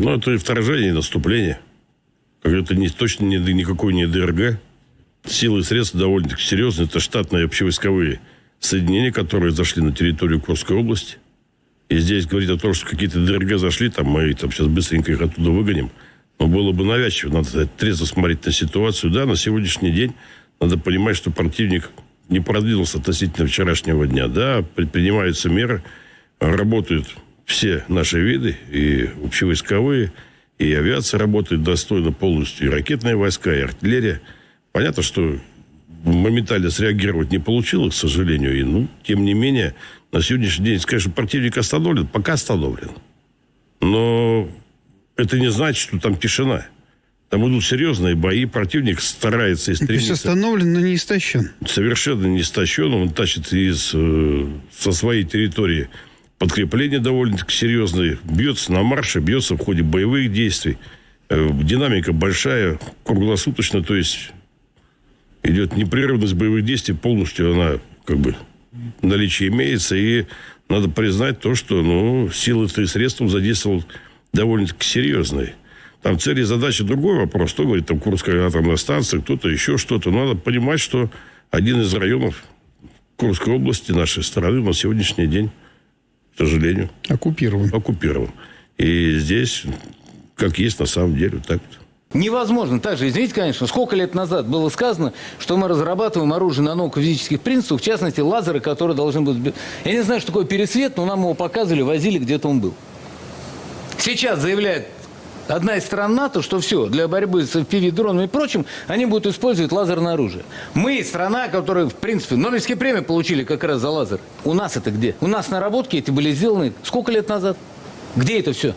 Ну, это и вторжение, и наступление. Как это не, точно не, никакой не ДРГ. Силы и средства довольно-таки серьезные. Это штатные общевойсковые соединения, которые зашли на территорию Курской области. И здесь говорить о том, что какие-то ДРГ зашли, там мы там сейчас быстренько их оттуда выгоним. Но было бы навязчиво. Надо трезво смотреть на ситуацию. Да, на сегодняшний день надо понимать, что противник не продвинулся относительно вчерашнего дня. Да, предпринимаются меры, работают все наши виды, и общевойсковые, и авиация работает достойно полностью, и ракетные войска, и артиллерия. Понятно, что моментально среагировать не получилось, к сожалению. И, ну, тем не менее, на сегодняшний день, конечно, противник остановлен, пока остановлен. Но это не значит, что там тишина. Там идут серьезные бои, противник старается и То есть стремится. остановлен, но не истощен. Совершенно не истощен, он тащит из, э, со своей территории подкрепление довольно-таки серьезное, бьется на марше, бьется в ходе боевых действий. Э, Динамика большая, круглосуточно, то есть идет непрерывность боевых действий, полностью она как бы в наличии имеется, и надо признать то, что ну, силы и средства задействовал довольно-таки серьезные. Там цели и задачи другой вопрос. Кто говорит, там Курская атомная станция, кто-то еще что-то. Но надо понимать, что один из районов Курской области нашей страны на сегодняшний день, к сожалению, Оккупирован. оккупирован. И здесь, как есть на самом деле, вот так вот. Невозможно. Также, извините, конечно, сколько лет назад было сказано, что мы разрабатываем оружие на науку физических принципов, в частности, лазеры, которые должны быть... Я не знаю, что такое пересвет, но нам его показывали, возили, где-то он был. Сейчас заявляет одна из стран НАТО, что все, для борьбы с FPV-дронами и прочим, они будут использовать лазерное оружие. Мы страна, которая, в принципе, Нобелевские премии получили как раз за лазер. У нас это где? У нас наработки эти были сделаны сколько лет назад? Где это все?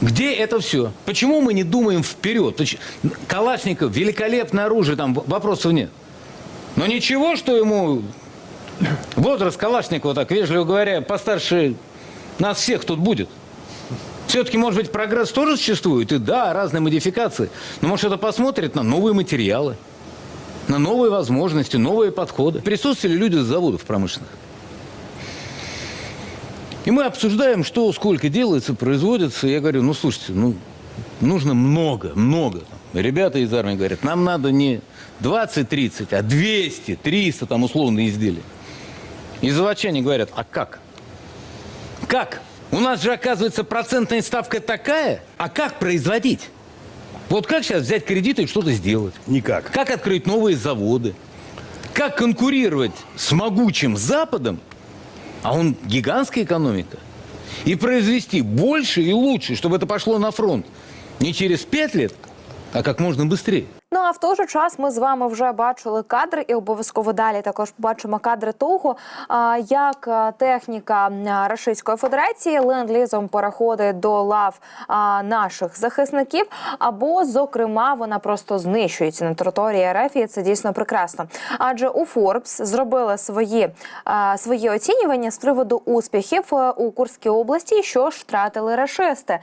Где это все? Почему мы не думаем вперед? Калашников, великолепное оружие, там вопросов нет. Но ничего, что ему возраст Калашникова, так вежливо говоря, постарше нас всех тут будет. Все-таки, может быть, прогресс тоже существует, и да, разные модификации. Но, может, это посмотрит на новые материалы, на новые возможности, новые подходы. Присутствовали люди с заводов промышленных. И мы обсуждаем, что сколько делается, производится. Я говорю, ну, слушайте, ну, нужно много, много. Ребята из армии говорят, нам надо не 20-30, а 200, 300 там условные изделия. И заводчане говорят, а как? Как? У нас же, оказывается, процентная ставка такая, а как производить? Вот как сейчас взять кредиты и что-то сделать? Никак. Как открыть новые заводы? Как конкурировать с могучим Западом, а он гигантская экономика, и произвести больше и лучше, чтобы это пошло на фронт не через пять лет, а как можно быстрее. Ну а в той же час ми з вами вже бачили кадри, і обов'язково далі також побачимо кадри того, як техніка Російської Федерації ленд-лізом переходить до лав наших захисників, або зокрема вона просто знищується на території РФ, і це дійсно прекрасно. Адже у Forbes зробили свої, свої оцінювання з приводу успіхів е, у Курській області, що ж втратили рашисти.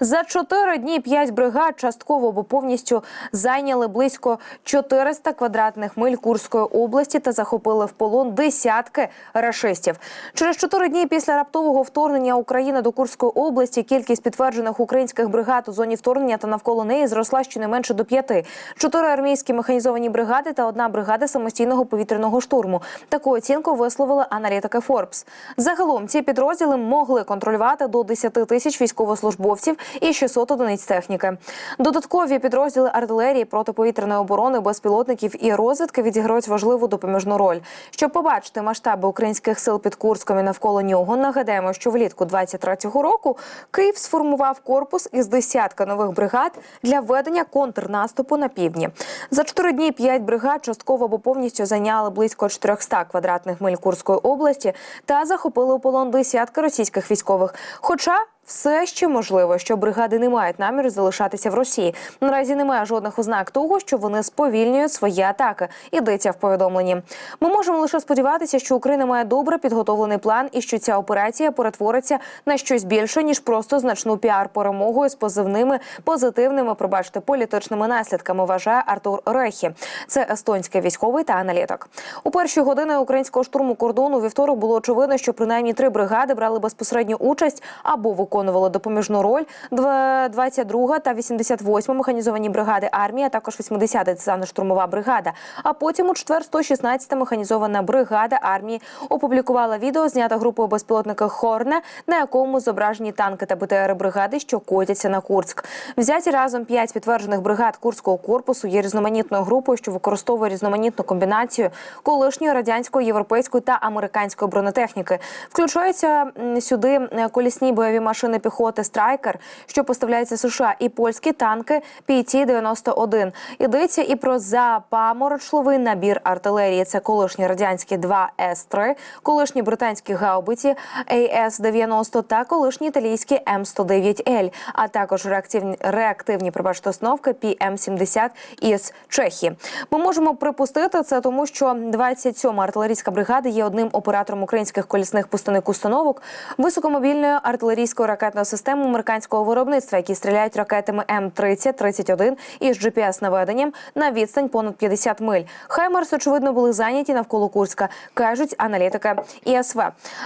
За чотири дні п'ять бригад частково або повністю зайняли близько 400 квадратних миль Курської області та захопили в полон десятки рашистів. Через чотири дні після раптового вторгнення України до Курської області кількість підтверджених українських бригад у зоні вторгнення та навколо неї зросла щонайменше до п'яти. Чотири армійські механізовані бригади та одна бригада самостійного повітряного штурму. Таку оцінку висловили аналітики Forbes. Загалом ці підрозділи могли контролювати до 10 тисяч військовослужбовців і 600 одиниць техніки. Додаткові підрозділи артилерії, протиповітряної оборони, безпілотників і розвідки відіграють важливу допоміжну роль. Щоб побачити масштаби українських сил під Курском і навколо нього, нагадаємо, що влітку 23-го року Київ сформував корпус із десятка нових бригад для ведення контрнаступу на півдні. За чотири дні п'ять бригад частково або повністю зайняли близько 400 квадратних миль Курської області та захопили у полон десятки російських військових. Хоча все ще можливо, що бригади не мають наміру залишатися в Росії. Наразі немає жодних ознак того, що вони сповільнюють свої атаки. Йдеться в повідомленні. Ми можемо лише сподіватися, що Україна має добре підготовлений план і що ця операція перетвориться на щось більше ніж просто значну піар-перемогою з позивними позитивними, пробачте, політичними наслідками. Вважає Артур Рехі. Це естонський військовий та аналітик. У перші години українського штурму кордону вівторок було очевидно, що принаймні три бригади брали безпосередню участь або виконували виконували допоміжну роль. Дв- 22 та 88 механізовані бригади армії, а також 80-та десантно-штурмова бригада. А потім у четвер 116-та механізована бригада армії опублікувала відео, знято групою безпілотника Хорне, на якому зображені танки та БТР бригади, що котяться на Курськ. Взяті разом п'ять підтверджених бригад Курського корпусу є різноманітною групою, що використовує різноманітну комбінацію колишньої радянської, європейської та американської бронетехніки. Включаються сюди е, колісні бойові машини піхоти Страйкер, що поставляються США, і польські танки PT-91. Йдеться і про запаморочливий набір артилерії. Це колишні радянські 2С-3, колишні британські гаубиці АС-90 та колишні італійські М109Л, а також реактивні, реактивні пробачте, установки PM-70 із Чехії. Ми можемо припустити це, тому що 27-ма артилерійська бригада є одним оператором українських колісних пустинних установок високомобільної артилерійської ракетної системи американського виробництва, які стріляють ракетами М30-31 із GPS-наведенням на відстань понад 50 миль. Хаймерс, очевидно, були зайняті навколо Курська, кажуть аналітики ІСВ.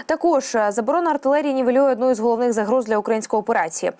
Також е, заборона артилерії нівелює одну із головних загроз для української операції.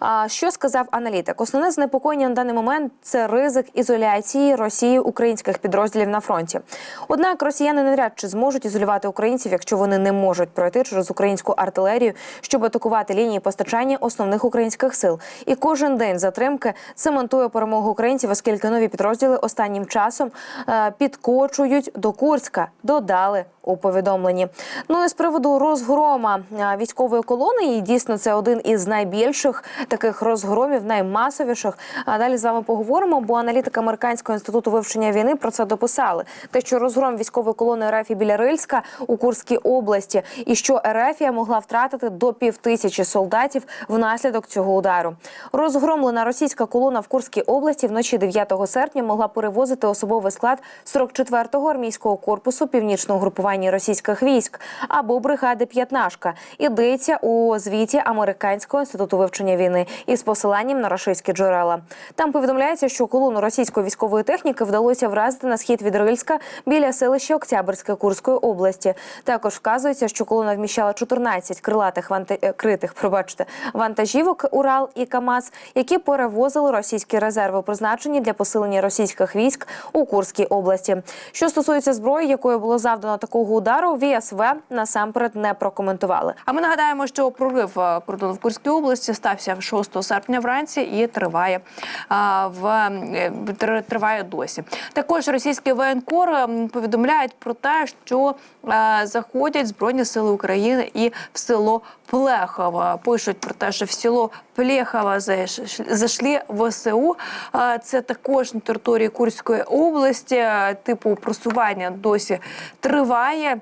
А що сказав аналітик? Основне занепокоєння на даний момент це ризик ізоляції Росії українських підрозділів на фронті. Однак росіяни навряд чи зможуть ізолювати українців, якщо вони не можуть пройти через українську артилерію, щоб атакувати лінії постачання основних українських сил. І кожен день затримки цементує перемогу українців, оскільки нові підрозділи останнім часом е, підкочують до Курська. Додали у повідомленні. Ну і з приводу розгрома військової колони, і дійсно це один із найбільших таких розгромів, наймасовіших. А далі з вами поговоримо, бо аналітики американського інституту вивчення війни про це дописали. Те, що розгром військової колони РФ біля Рильська у Курській області, і що РФ могла втратити до півтисячі солдатів внаслідок цього удару. Розгромлена російська колона в Курській області вночі 9 серпня могла перевозити особовий склад 44-го армійського корпусу північного групування російських військ або бригади П'ятнашка. Ідеться у звіті американського інституту вивчення війни із посиланням на російські джерела. Там повідомляється, що колону російської військової техніки вдалося вразити на схід від Рильська біля селища Октябрьське Курської області. Також вказується, що колона вміщала 14 крилатих ванта... е, критих, пробачте, вантажівок Урал і КАМАЗ, які перевозили російські резерви, призначені для посилення російських військ у Курській області. Що стосується зброї, якою було завдано такого удару, ВСВ насамперед не прокоментували. А ми нагадаємо, що прорив е, кордону в Курській області стався 6 серпня вранці і триває в е, триває досі. Також російські воєнкор повідомляють про те, що е, заходять збройні сили України і в село Плехово. Пишуть про те, що в село Плехово зайш- зайшли ВСУ. А, Це також на території Курської області. Типу просування досі триває.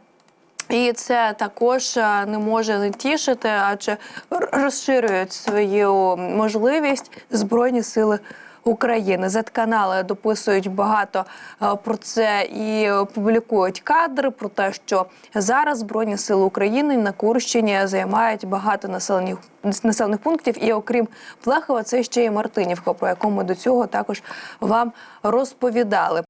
І це також не може не тішити, адже розширюють свою можливість збройні сили. України Z-канали дописують багато е, про це і публікують кадри про те, що зараз збройні сили України на Курщині займають багато населених населених пунктів. І окрім Плахова, це ще й Мартинівка, про яку ми до цього також вам розповідали.